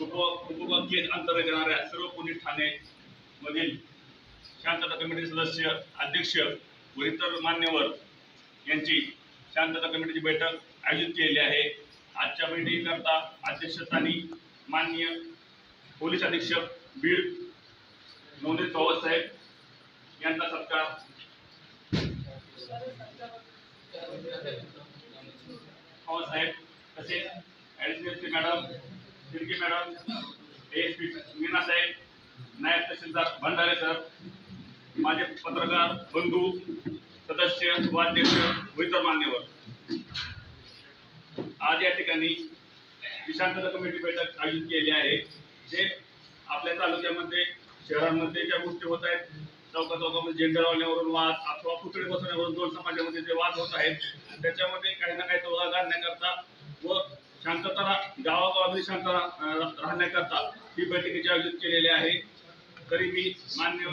ठाणे उपबंकीय अंतर्गत येणाऱ्या सर्व पोलीस ठाणे मधील शांतता कमिटी सदस्य अध्यक्ष व इतर मान्यवर यांची शांतता कमिटीची बैठक आयोजित केलेली आहे. आजच्या बैठकीकरता अध्यक्षस्थानी माननीय पोलीस अधीक्षक बीड नवनीत पवार साहेब यांचा सत्कार. पवार साहेब तसेच additional madam Shirke madam S P Meena साहेब नायब तहसीलदार भंडारे सर माझे पत्रकार बंधू सदस्य उपाध्यक्ष व इतर मान्यवर. आज या ठिकाणी ही कमिटी बैठक आयोजित केली आहे. जे आपल्या तालुक्यामध्ये शहरांमध्ये ज्या गोष्टी होत आहेत चौका चौकामध्ये झेंडा लावण्यावरून वाद अथवा पुतळे बसवण्यावरून दोन समाजामध्ये जे वाद होत आहेत त्याच्यामध्ये काही ना काही तोडगा काढण्याकरता व शांतता रा- गावागावामध्ये शांतता राहण्याकरता ही बैठकीचे आयोजित केलेली आहे. तरी मी मान्य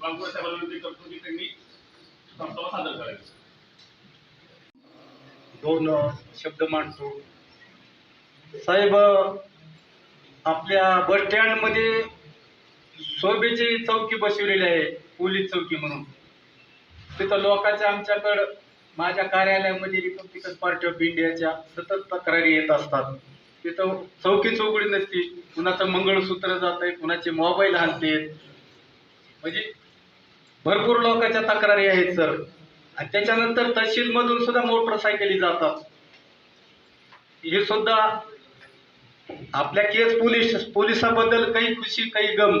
बांगोळ साहेबांना विनंती करतो की त्यांनी प्रस्ताव सादर करायचा. दोन शब्द मांडतो. साहेब आपल्या बस स्टँडमध्ये शोभेची चौकी बसवलेली आहे पोलीस चौकी म्हणून. तिथं लोकांच्या आमच्याकडं माझ्या कार्यालयामध्ये रिपब्लिकन पार्टी ऑफ इंडियाच्या सतत तक्रारी येत असतात. तिथं चौकी चौकडी नसती. कुणाचं मंगळसूत्र जात आहे कुणाचे मोबाईल हाणतेत. म्हणजे भरपूर लोकांच्या तक्रारी आहेत सर. आणि त्याच्यानंतर तहसीलमधून सुद्धा मोटरसायकली जातात. हे सुद्धा आपल्या केस पोलीस पोलिसाबद्दल काही खुशी काही गम.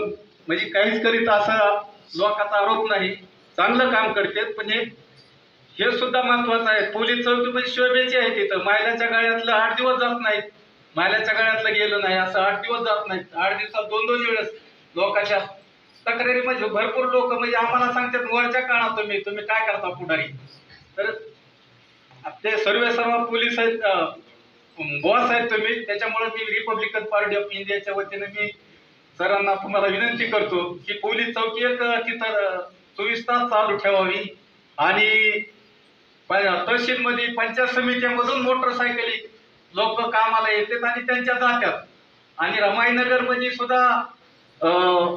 म्हणजे काहीच करीत असा लोकांचा आरोप नाही. चांगलं काम करतात पण हे हे सुद्धा महत्वाचं आहे. पोलीस चौकी म्हणजे शोभेची आहे तिथं. महिलाच्या गाळ्यातलं आठ दिवस जात नाहीत. महिलाच्या गाळ्यातलं गेलं नाही. असं आठ दिवस जात नाहीत. आठ दिवसात दोन दोन वेळेस लोकांच्या तक्रारी म्हणजे भरपूर लोक म्हणजे आम्हाला सांगतात वरच्या काळात तुम्ही तुम्ही काय करता पुढारी? तर आपले सर्व सर्व पोलीस आहेत बॉस आहेत तुम्ही. त्याच्यामुळे मी रिपब्लिकन पार्टी ऑफ इंडियाच्या वतीने मी सरांना तुम्हाला विनंती करतो की पोलीस चौकी एक तिथं चोवीस तास चालू ठेवावी. आणि तहसीलमध्ये पंचायत समित्यामधून मोटरसायकली लोक कामाला येतात आणि त्यांच्या जातात आणि रमाईनगरमध्ये सुद्धा अं,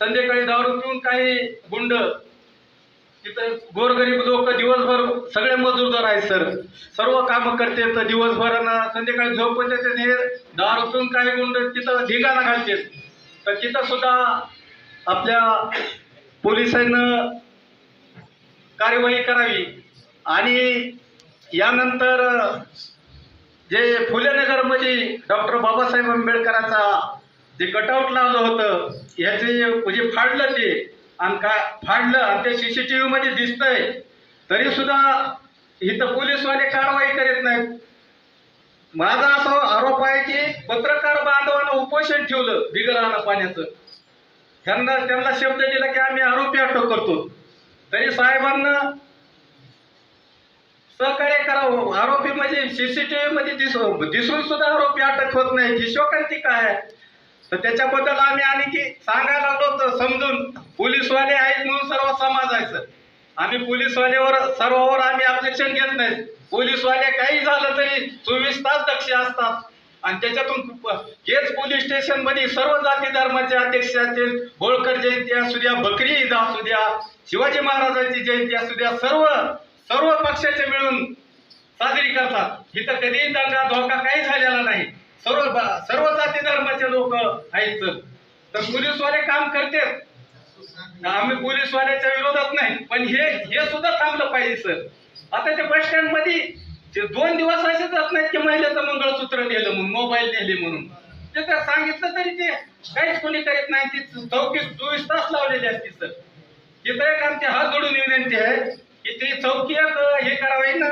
संध्याकाळी दारू पिऊन काही गुंड तिथं गोरगरीब लोक दिवसभर सगळे मजूरदार आहेत सर. सर्व कामं करते तर दिवसभर संध्याकाळी झोप हे दारू पिऊन काही गुंड तिथं ढिगाणा घालते तर तिथं सुद्धा आपल्या पोलिसांना कार्यवाही करावी. आणि यानंतर जे फुलेनगरमध्ये डॉक्टर बाबासाहेब आंबेडकरांचा जे कटआउट लावलं होतं ह्याचे म्हणजे फाडलं ते आणि काय फाडलं आणि ते सी सी टी व्हीमध्ये दिसतंय तरीसुद्धा इथं पोलीसवाले कारवाई करीत नाहीत. माझा असा आरोप आहे की पत्रकार बांधवानं उपोषण ठेवलं बिगरानं पाण्याचं. त्यांना त्यांना शब्द दिला की आम्ही आरोपी अटक करतो. तरी साहेबांना सहकार्य करावं आरोपी म्हणजे सीसीटीव्ही मध्ये दिसून सुद्धा आरोपी अटक होत नाही. ही शोकांती काय? आहे तर त्याच्याबद्दल आम्ही आणखी सांगायला लागलो तर समजून. पोलीसवाले आहेत म्हणून सर्व समाजायचं आम्ही पोलीसवाल्यावर सर्वावर आम्ही ऑब्जेक्शन घेत नाही. पोलीसवाले काही झालं तरी चोवीस तास दक्ष असतात. आणि त्याच्यातून हेच पोलीस स्टेशनमध्ये सर्व जाती धर्माचे अध्यक्ष असतील होळकर जयंती असू द्या बकरी ईद असू द्या शिवाजी महाराजांची जयंती असू द्या सर्व सर्व पक्षाचे मिळून साजरी करतात. इथं कधीही त्यांना धोका काही झालेला नाही. सर्व सर्व जाती धर्माचे लोक आहेत. तर पोलीसवाले काम करतात. आम्ही पोलीसवाल्याच्या विरोधात नाही. पण हे हे सुद्धा थांबलं पाहिजे सर. आता ते बस स्टँडमध्ये ते दोन दिवस असे जात नाहीत की महिलेचं मंगळसूत्र नेलं म्हणून मोबाईल नेले म्हणून. ते तर सांगितलं तरी ते काहीच कोणी करीत नाही. ती चौकीस चोवीस तास लावलेली असते सर. इथं एक आमची हात जोडून विनंती आहे. की ती चौकी हे करावी ना?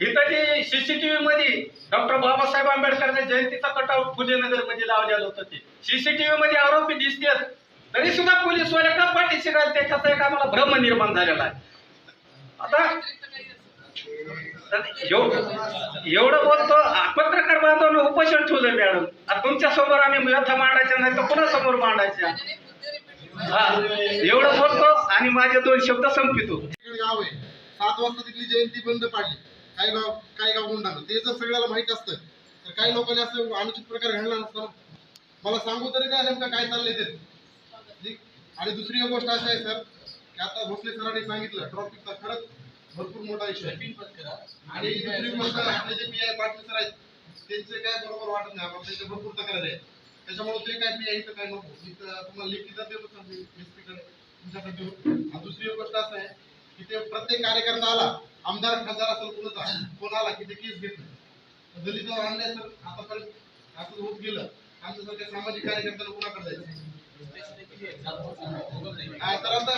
इथं जे सीसीटीव्ही मध्ये डॉक्टर बाबासाहेब आंबेडकरच्या जयंतीचा कटआउट फुलेनगरमध्ये लावलेलं होतं ते. सीसीटीव्ही मध्ये आरोपी दिसतात तरी सुद्धा पोलीसवाले का पाठीशी शिकायला त्याच्याचा एक आम्हाला भ्रम निर्माण झालेला आहे. आता एवढं बोलतो पत्रकार बांधवांनी उपोषण ठेवलं मॅडम. आता तुमच्यासमोर आम्ही व्यथा मांडायच्या नाही तर पुन्हा समोर मांडायच्या? हा एवढं बोलतो आणि माझे दोन शब्द संपितो गाव आहे सात वाजता तिथली जयंती बंद पाडली. काही गाव काही गाव गुंडानं. ते जर सगळ्याला माहीत असतं तर काही लोकांनी असं अनुचित प्रकार घडला नसता ना. मला सांगू तरी द्या नेमकं काय चाललंय ते? आणि दुसरी एक गोष्ट अशी आहे सर की आता भोसले सरांनी सांगितलं ट्रॉफिकचा खरंच भरपूर मोठा इश्यू आहे. आणि दुसरी गोष्ट आपले J P I Patil sir आहेत त्यांचे काय बरोबर वाटत नाही. आपण त्यांचे भरपूर तक्रार आहे त्याच्यामुळे ते काय पी आय इथं काय नको. तुम्हाला SP कडे तुमच्याकडे दुसरी गोष्ट असं आहे तिथे प्रत्येक कार्यकर्ता आला. आमदार खासदार असेल कुणाचा कोण आला की ते केस घेत दलित आणले तर आतापर्यंत असं होत गेलं. आमच्यासारख्या सामाजिक कार्यकर्त्याला कोणाकडे जायचं? तर आता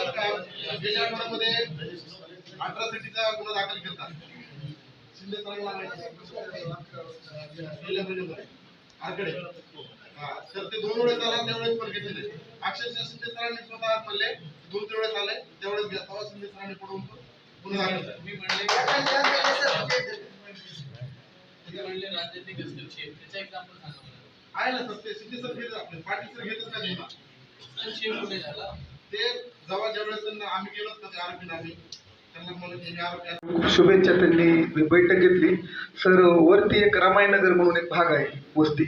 गेल्या आठवड्यामध्ये अठरासिटीचा गुन्हा दाखल केला. शिंदे सरांना गेल्या महिन्यामध्ये. आरकडे. हा, तर ते दोन वेळेस आला त्यावेळेस पण घेतलेले. अक्षरशः शिंदे सरांनी स्वतः म्हणले दोन तीन वेळेस आले त्यावेळेस घ्या तेव्हा शिंदे सरांनी पडून केला. मी म्हणले ते म्हणले राजनीतिक हस्तक्षेप त्याचा एक्झाम्पल सांगा मला. आहे ना सर ते शिंदे सर घेत आपले. पाटील सर घेतच नाही गुन्हा हस्तक्षेप कुठे झाला? ते जेव्हा ज्यावेळेस त्यांना आम्ही गेलो आम्ही हे शुभेच्छा त्यांनी बैठक घेतली. सर वरती एक रमायनगर म्हणून एक भाग आहे वस्ती.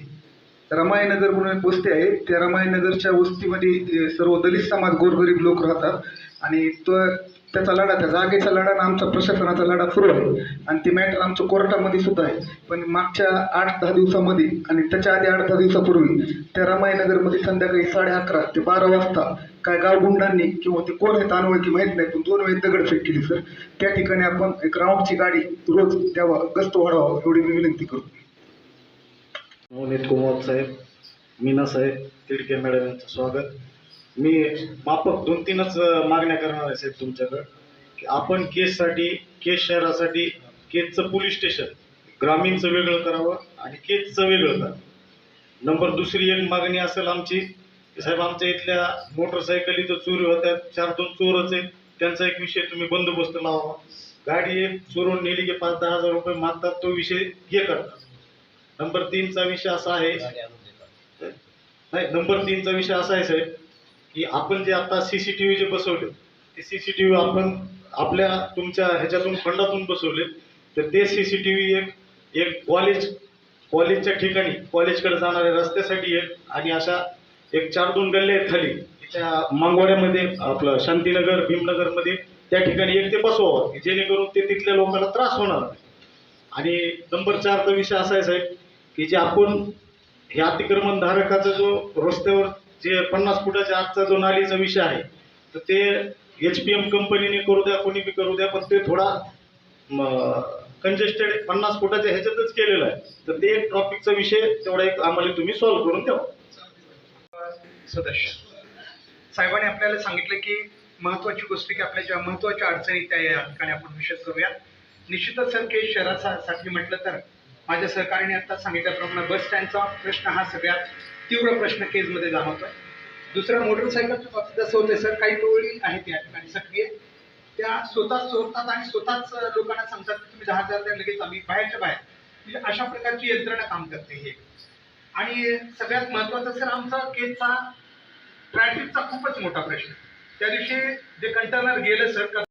रमायनगर म्हणून एक वस्ती आहे. त्या रमायनगरच्या वस्तीमध्ये सर्व दलित समाज गोरगरीब लोक राहतात. आणि तो त्याचा लढा त्या जागेचा लढा आणि आमचा प्रशासनाचा लढा सुरू आहे. आणि ते मॅटर आमच्या कोर्टामध्ये सुद्धा आहे. पण मागच्या आठ दहा दिवसामध्ये आणि त्याच्या आधी आठ दहा दिवसापूर्वी त्या रमायनगरमध्ये संध्याकाळी साडे अकरा ते बारा वाजता काय गावगुंडांनी किंवा ते कोण आहेत अनोळखी माहीत नाही पण दोन वेळेस दगडफेक केली सर. त्या ठिकाणी आपण एक राऊंडची गाडी रोज द्यावा गस्त वाढावा एवढी मी विनंती करतो. मोहित कुमार साहेब मीना साहेब तिडके मॅडम यांचं स्वागत. मी माफक दोन तीनच मागण्या करणार आहे साहेब तुमच्याकडं की आपण केससाठी केस शहरासाठी केसचं पोलीस स्टेशन ग्रामीणचं वेगळं करावं आणि केसचं वेगळं करावं. नंबर दुसरी एक मागणी असेल आमची साहेब आमच्या इथल्या मोटरसायकली तर चोरी होतात चार दोन चोरच आहेत त्यांचा एक विषय तुम्ही बंदोबस्त लावावा गाडी एक चोरून नेली की पाच दहा हजार रुपये मागतात तो विषय हे करतात. नंबर तीनचा विषय असा आहे. नाही नंबर तीनचा विषय असा आहे साहेब की आपण जे आता C C T V J बसवले ते सी सी टी व्ही आपण आपल्या तुमच्या ह्याच्यातून फंडातून बसवले तर ते सी सी टी व्ही एक एक कॉलेज कॉलेजच्या ठिकाणी कॉलेजकडे जाणाऱ्या रस्त्यासाठी एक आणि अशा एक चार दोन गल्ले आहेत खाली त्या मांगवाड्यामध्ये आपलं शांतीनगर भीमनगरमध्ये त्या ठिकाणी एक ते बसवावं जेणेकरून ते तिथल्या लोकांना त्रास होणार आणि नंबर चारचा विषय असा आहे साहेब की जे आपण हे अतिक्रमण धारकाचा जो रस्त्यावर जे पन्नास फुटाच्या आजचा जो नालीचा विषय आहे तर ते एच पी एम कंपनीने करू द्या कोणी बी करू द्या पण ते थोडा कंजेस्टेड पन्नास फुटाच्या ह्याच्यातच केलेलं आहे. तर ते एक ट्रॉफिकचा विषय तेवढा एक आम्हाला तुम्ही सॉल्व्ह करून द्या सदस्य साहेबांनी आपल्याला सांगितलं की महत्वाची गोष्ट की आपल्या ज्या महत्त्वाच्या अडचणी त्या या ठिकाणी आपण विषय करूयात. निश्चितच सर की शहरासाठी म्हटलं तर माझ्या सहकार्याने आता सांगितल्याप्रमाणे बस स्टँडचा प्रश्न हा सगळ्यात तीव्र प्रश्न केजमध्ये जाणवतो आहे दुसरं मोटरसायकलच्या बाबतीत असं होतं सर काही टोळी आहेत या ठिकाणी सक्रिय. त्या स्वतःच चोरतात आणि स्वतःच लोकांना सांगतात की तुम्ही दहा हजार द्या लगेच आम्ही बाहेरच्या बाहेर. म्हणजे अशा प्रकारची यंत्रणा काम करते हे. आणि सगळ्यात महत्वाचं सर आमचा केजचा ट्रॅफिकचा खूपच मोठा प्रश्न. त्या दिवशी जे कंटेनर गेलं सर